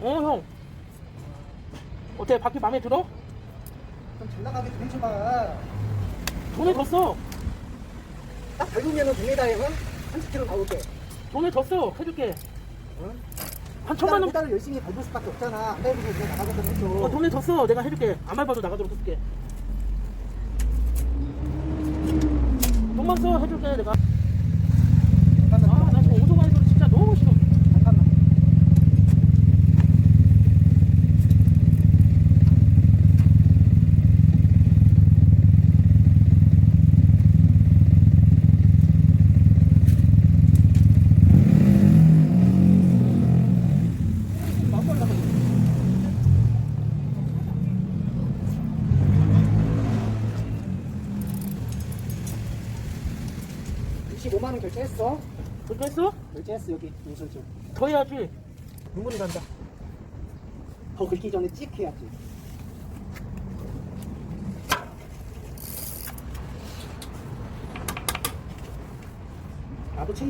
어, 형. 어때? 바퀴 마음에 들어? 좀잘 나가게 좀 해줘봐. 돈을 더 써. 딱 밟으면은 동네다에 응? 30km 가볼게. 돈을 더 써. 해줄게. 응? 한 천만 원. 페달을 열심히 밟을 수밖에 없잖아. 안 밟으면 그냥 나가거든 해줘. 어, 돈을 더 써. 내가 해줄게. 안 밟아도 나가도록 해줄게. 돈만 써. 해줄게. 내가. 65만 원 결제했어. 어땠어? 결제했어 여기 인솔증. 더 해야지. 눈물이 난다. 더 긁기 전에 찍 해야지. 나도 챙.